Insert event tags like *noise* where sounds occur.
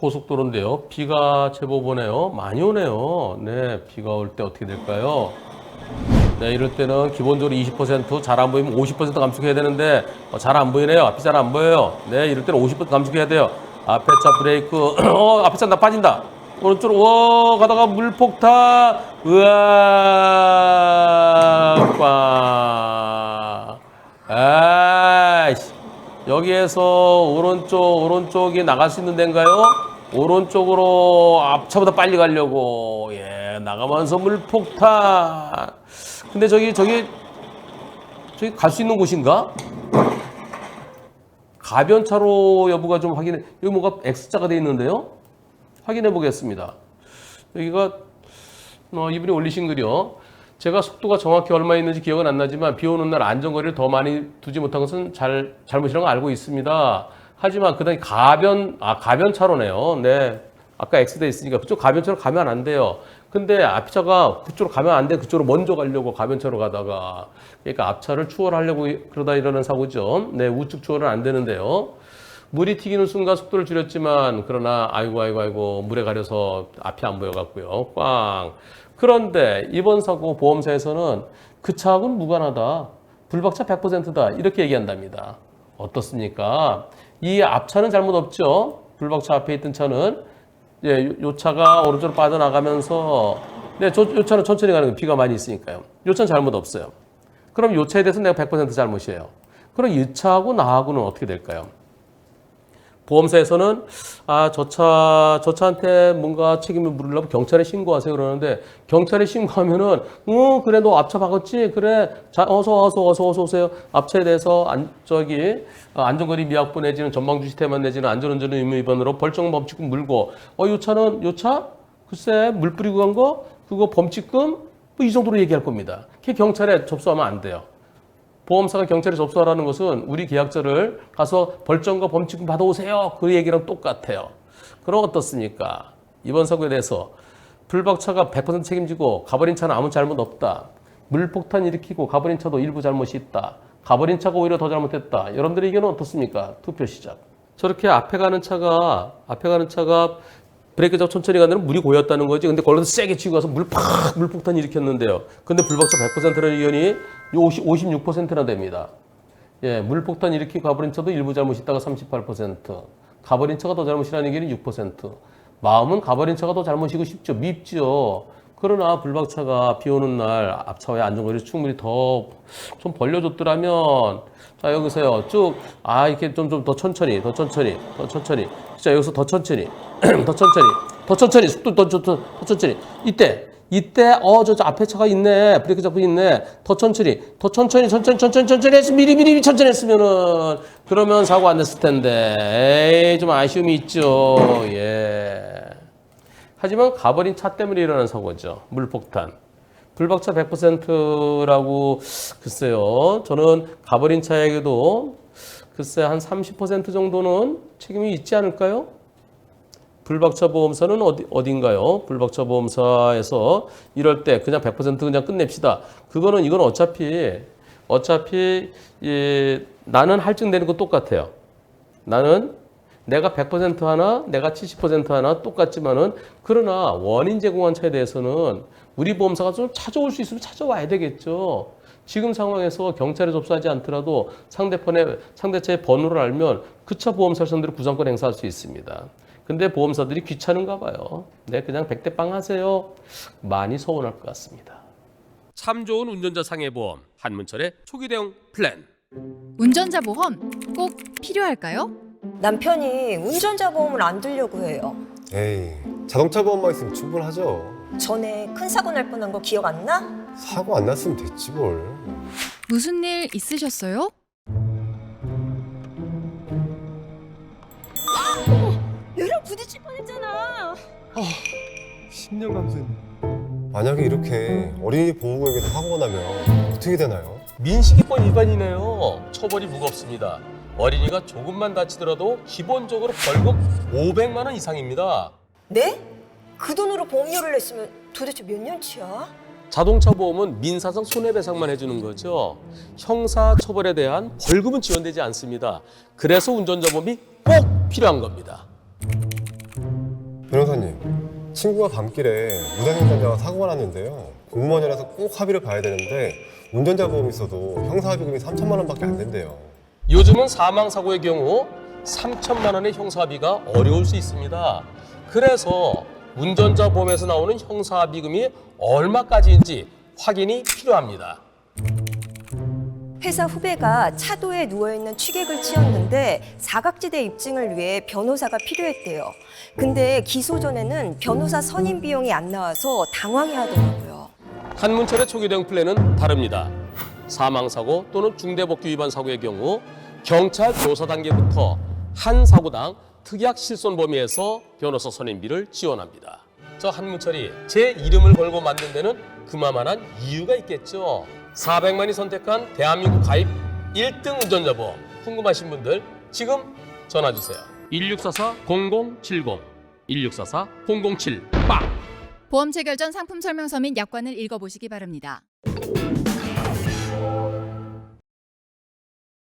고속도로인데요. 비가 제법 오네요. 많이 오네요. 네, 비가 올 때 어떻게 될까요? 네, 이럴 때는 기본적으로 20%잘 안 보이면 50% 감축해야 되는데 어, 잘안 보이네요. 앞이 잘 안 보여요. 네, 이럴 때는 50% 감축해야 돼요. 앞에 차 브레이크, *clears throat* 어, 앞에 차나 빠진다. 오른쪽으로 워 가다가 물폭탄, 으아, 꽝. 아이씨. 여기에서 오른쪽, 오른쪽이 나갈 수 있는 데인가요? 오른쪽으로 앞차보다 빨리 가려고. 예, 나가면서 물폭탄. 근데 저기, 저기, 저기 갈 수 있는 곳인가? 가변차로 여부가 좀 확인해. 여기 뭐가 X자가 돼 있는데요? 확인해 보겠습니다. 여기가 어, 이분이 올리신 글이요. 제가 속도가 정확히 얼마 있는지 기억은 안 나지만 비 오는 날 안전거리를 더 많이 두지 못한 것은 잘 잘못이라는 걸 알고 있습니다. 하지만 그다음에 가변 아 가변차로네요. 네. 아까 X돼 있으니까 그쪽 가변차로 가면 안 돼요. 근데 앞차가 그쪽으로 가면 안 돼. 그쪽으로 먼저 가려고 가변차로 가다가 그러니까 앞차를 추월하려고 그러다 이러는 사고죠. 네, 우측 추월은 안 되는데요. 물이 튀기는 순간 속도를 줄였지만 그러나 아이고 아이고 아이고 물에 가려서 앞이 안 보여 갖고요. 꽝. 그런데 이번 사고 보험사에서는 그 차하고는 무관하다. 불박차 100%다. 이렇게 얘기한답니다. 어떻습니까? 이 앞차는 잘못 없죠. 불박차 앞에 있던 차는 예, 요, 요 차가 오른쪽으로 빠져나가면서 네, 저, 요 차는 천천히 가는 거 비가 많이 있으니까요. 요 차는 잘못 없어요. 그럼 요 차에 대해서 내가 100% 잘못이에요. 그럼 이 차하고 나하고는 어떻게 될까요? 보험사에서는 아, 저 차, 저 차한테 뭔가 책임을 물으려고 경찰에 신고하세요 그러는데 경찰에 신고하면은 어, 그래 너 앞차 박았지? 그래. 자, 어서 어서 어서 어서 오세요. 앞차에 대해서 안 저기 어, 안전거리 미확보 내지는 전방주 시 태만 내지는 안전운전 의무 위반으로 벌점 범칙금 물고 어, 요 차는 요 차? 글쎄 물 뿌리고 간 거? 그거 범칙금? 뭐 이 정도로 얘기할 겁니다. 그게 경찰에 접수하면 안 돼요. 보험사가 경찰에 접수하라는 것은 우리 계약자를 가서 벌점과 범칙금 받아오세요. 그 얘기랑 똑같아요. 그럼 어떻습니까? 이번 사고에 대해서 불박차가 100% 책임지고 가버린 차는 아무 잘못 없다. 물폭탄 일으키고 가버린 차도 일부 잘못이 있다. 가버린 차가 오히려 더 잘못했다. 여러분들의 의견은 어떻습니까? 투표 시작. 저렇게 앞에 가는 차가 앞에 가는 차가 브레이크 잡고 천천히 가는 물이 고였다는 거지. 근데 걸려서 세게 치고 가서 물팍 물폭탄 일으켰는데요. 근데 불박차 100%라는 의견이 50, 56%나 됩니다. 예, 물폭탄 일으키고 가버린 차도 일부 잘못 있다가 38%. 가버린 차가 더 잘못이라는 얘기는 6%. 마음은 가버린 차가 더 잘못이고 싶죠. 밉죠. 그러나 불박차가 비 오는 날 앞차와의 안전거리를 충분히 더 좀 벌려줬더라면 자 여기서요 쭉 아 이렇게 좀 좀 더 천천히 더 천천히 더 천천히 자 여기서 *clears throat* 더 천천히 더 천천히 더 천천히 속도 더, 더, 더, 더 천천히 이때 이때 어저 앞에 차가 있네. 브레이크 잡고 있네. 더 천천히 더 천천히 천천히 천천히 천천히 미리 미리 미리 천천히 했으면은 그러면 사고 안 났을 텐데. 에이 좀 아쉬움이 있죠. 예. 하지만 가버린 차 때문에 일어난 사고죠. 물폭탄. 불박차 100%라고 글쎄요. 저는 가버린 차에게도 글쎄 한 30% 정도는 책임이 있지 않을까요? 불박차 보험사는 어디, 어딘가요? 불박차 보험사에서 이럴 때 그냥 100% 그냥 끝냅시다. 그거는 이건 어차피 어차피 예, 나는 할증되는 거 똑같아요. 나는 내가 100% 하나, 내가 70% 하나 똑같지만은 그러나 원인 제공한 차에 대해서는 우리 보험사가 좀 찾아올 수 있으면 찾아와야 되겠죠. 지금 상황에서 경찰에 접수하지 않더라도 상대편의 상대차의 번호를 알면 그 차 보험사 선들이 구상권 행사할 수 있습니다. 근데 보험사들이 귀찮은가 봐요. 네, 그냥 백대빵 하세요. 많이 서운할 것 같습니다. 참 좋은 운전자 상해 보험 한문철의 초기 대응 플랜. 운전자 보험 꼭 필요할까요? 남편이 운전자 보험을 안 들려고 해요. 에이, 자동차 보험만 있으면 충분하죠. 전에 큰 사고 날 뻔한 거 기억 안 나? 사고 안 났으면 됐지 뭘. 무슨 일 있으셨어요? 부딪힐 뻔했잖아. 10년 감수했네. 만약에 이렇게 어린이 보호구역에서 사고가 나면 어떻게 되나요? 민식이권 위반이네요. 처벌이 무겁습니다. 어린이가 조금만 다치더라도 기본적으로 벌금 500만 원 이상입니다. 네? 그 돈으로 보험료를 냈으면 도대체 몇 년치야? 자동차 보험은 민사상 손해배상만 해주는 거죠. 형사 처벌에 대한 벌금은 지원되지 않습니다. 그래서 운전자 보험이 꼭 필요한 겁니다. 변호사님, 친구가 밤길에 무단횡단자가 사고가 났는데요. 공무원이라서 꼭 합의를 봐야 되는데 운전자 보험이 있어도 형사합의금이 3천만 원밖에 안 된대요. 요즘은 사망 사고의 경우 3천만 원의 형사비가 어려울 수 있습니다. 그래서 운전자 보험에서 나오는 형사비금이 얼마까지인지 확인이 필요합니다. 회사 후배가 차도에 누워있는 취객을 치었는데 사각지대 입증을 위해 변호사가 필요했대요. 근데 기소 전에는 변호사 선임 비용이 안 나와서 당황해 하더라고요. 한문철의 초기 대응 플랜은 다릅니다. 사망 사고 또는 중대법규 위반 사고의 경우 경찰 조사 단계부터 한 사고당 특약 실손 범위에서 변호사 선임비를 지원합니다. 저 한문철이 제 이름을 걸고 만든 데는 그만한 이유가 있겠죠. 400만이 선택한 대한민국 가입 1등 운전자 보험 궁금하신 분들 지금 전화 주세요. 1644-0070 1644-007 빵! 보험 체결 전 상품 설명서 및 약관을 읽어보시기 바랍니다.